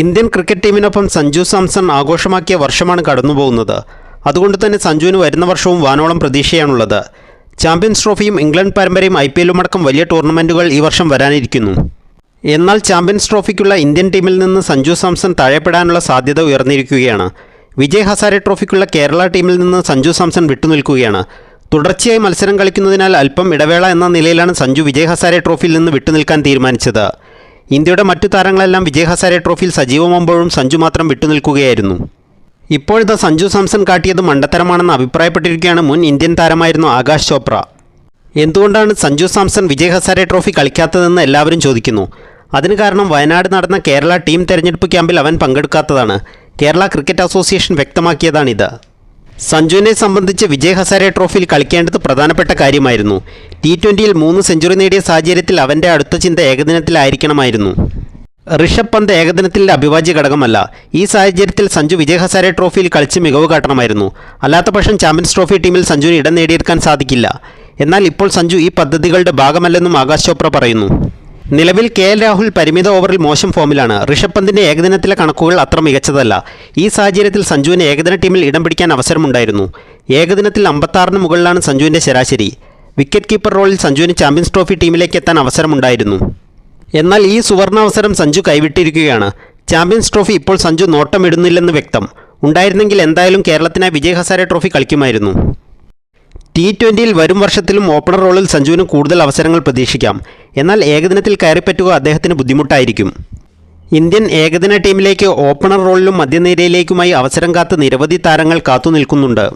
Indian cricket ടീമിനൊപ്പം സഞ്ജു സാംസൺ ആഘോഷമാക്കിയ വർഷമാണ് കടന്നുപോകുന്നത്. അതുകൊണ്ട് തന്നെ സഞ്ജുവിന് വരുന്ന വർഷവും വാനോളം പ്രതീക്ഷയാണുള്ളത്. ചാമ്പ്യൻസ് ട്രോഫിയും ഇംഗ്ലണ്ട് പരമ്പരയും ഐ പി എല്ലും അടക്കം വലിയ ടൂർണമെന്റുകൾ ഈ വർഷം വരാനിരിക്കുന്നു. എന്നാൽ ചാമ്പ്യൻസ് ട്രോഫിക്കുള്ള ഇന്ത്യൻ ടീമിൽ നിന്ന് സഞ്ജു സാംസൺ തഴയപ്പെടാനുള്ള സാധ്യത ഉയർന്നിരിക്കുകയാണ്. വിജയ് ഹസാരെ ട്രോഫിക്കുള്ള കേരള ടീമിൽ നിന്ന് സഞ്ജു സാംസൺ വിട്ടുനിൽക്കുകയാണ്. തുടർച്ചയായി മത്സരം കളിക്കുന്നതിനാൽ അല്പം ഇടവേള എന്ന നിലയിലാണ് സഞ്ജു വിജയ് ഹസാരെ ട്രോഫിയിൽ നിന്ന് വിട്ടുനിൽക്കാൻ തീരുമാനിച്ചത്. ഇന്ത്യയുടെ മറ്റു താരങ്ങളെല്ലാം വിജയ് ഹസാരെ ട്രോഫിയിൽ സജീവമാകുമ്പോഴും സഞ്ജു മാത്രം വിട്ടുനിൽക്കുകയായിരുന്നു. ഇപ്പോഴത്തെ സഞ്ജു സാംസൺ കാട്ടിയത് മണ്ടത്തരമാണെന്ന് അഭിപ്രായപ്പെട്ടിരിക്കുകയാണ് മുൻ ഇന്ത്യൻ താരമായിരുന്നു ആകാശ് ചോപ്ര. എന്തുകൊണ്ടാണ് സഞ്ജു സാംസൺ വിജയ് ഹസാരെ ട്രോഫി കളിക്കാത്തതെന്ന് എല്ലാവരും ചോദിക്കുന്നു. അതിന് കാരണം വയനാട് നടന്ന കേരള ടീം തെരഞ്ഞെടുപ്പ് ക്യാമ്പിൽ അവൻ പങ്കെടുക്കാത്തതാണ്. കേരള ക്രിക്കറ്റ് അസോസിയേഷൻ വ്യക്തമാക്കിയതാണിത്. സഞ്ജുവിനെ സംബന്ധിച്ച് വിജയ് ഹസാരെ ട്രോഫിയിൽ കളിക്കേണ്ടത് പ്രധാനപ്പെട്ട കാര്യമായിരുന്നു. ടി ട്വന്റിയിൽ മൂന്ന് സെഞ്ചുറി നേടിയ സാഹചര്യത്തിൽ അവന്റെ അടുത്ത ചിന്ത ഏകദിനത്തിലായിരിക്കണമായിരുന്നു. ഋഷഭ് പന്ത് ഏകദിനത്തിന്റെ അഭിവാജ്യ ഘടകമല്ല. ഈ സാഹചര്യത്തിൽ സഞ്ജു വിജയ് ഹസാരെ ട്രോഫിയിൽ കളിച്ച് മികവ് കാട്ടണമായിരുന്നു. അല്ലാത്തപക്ഷം ചാമ്പ്യൻസ് ട്രോഫി ടീമിൽ സഞ്ജുവിന് ഇടം നേടിയെടുക്കാൻ സാധിക്കില്ല. എന്നാൽ ഇപ്പോൾ സഞ്ജു ഈ പദ്ധതികളുടെ ഭാഗമല്ലെന്നും ആകാശ് ചോപ്ര പറയുന്നു. നിലവിൽ കെ എൽ രാഹുൽ പരിമിത ഓവറിൽ മോശം ഫോമിലാണ്. ഋഷഭ് പന്തിന്റെ ഏകദിനത്തിലെ കണക്കുകൾ അത്ര മികച്ചതല്ല. ഈ സാഹചര്യത്തിൽ സഞ്ജുവിന് ഏകദിന ടീമിൽ ഇടം പിടിക്കാൻ അവസരമുണ്ടായിരുന്നു. ഏകദിനത്തിൽ അമ്പത്താറിന് മുകളിലാണ് സഞ്ജുവിന്റെ ശരാശരി. വിക്കറ്റ് കീപ്പർ റോളിൽ സഞ്ജുവിന് ചാമ്പ്യൻസ് ട്രോഫി ടീമിലേക്ക് എത്താൻ അവസരമുണ്ടായിരുന്നു. എന്നാൽ ഈ സുവർണാവസരം സഞ്ജു കൈവിട്ടിരിക്കുകയാണ്. ചാമ്പ്യൻസ് ട്രോഫി ഇപ്പോൾ സഞ്ജു നോട്ടമിടുന്നില്ലെന്ന് വ്യക്തം. ഉണ്ടായിരുന്നെങ്കിൽ എന്തായാലും കേരളത്തിനായി വിജയ് ഹസാരെ ട്രോഫി കളിക്കുമായിരുന്നു. ടി ട്വന്റിയിൽ വരും വർഷത്തിലും ഓപ്പണർ റോളിൽ സഞ്ജുവിന് കൂടുതൽ അവസരങ്ങൾ പ്രതീക്ഷിക്കാം. എന്നാൽ ഏകദിനത്തിൽ കയറിപ്പറ്റുക അദ്ദേഹത്തിന് ബുദ്ധിമുട്ടായിരിക്കും. ഇന്ത്യൻ ഏകദിന ടീമിലേക്ക് ഓപ്പണർ റോളിലും മധ്യനിരയിലേക്കുമായി അവസരം കാത്ത് നിരവധി താരങ്ങൾ കാത്തുനിൽക്കുന്നുണ്ട്.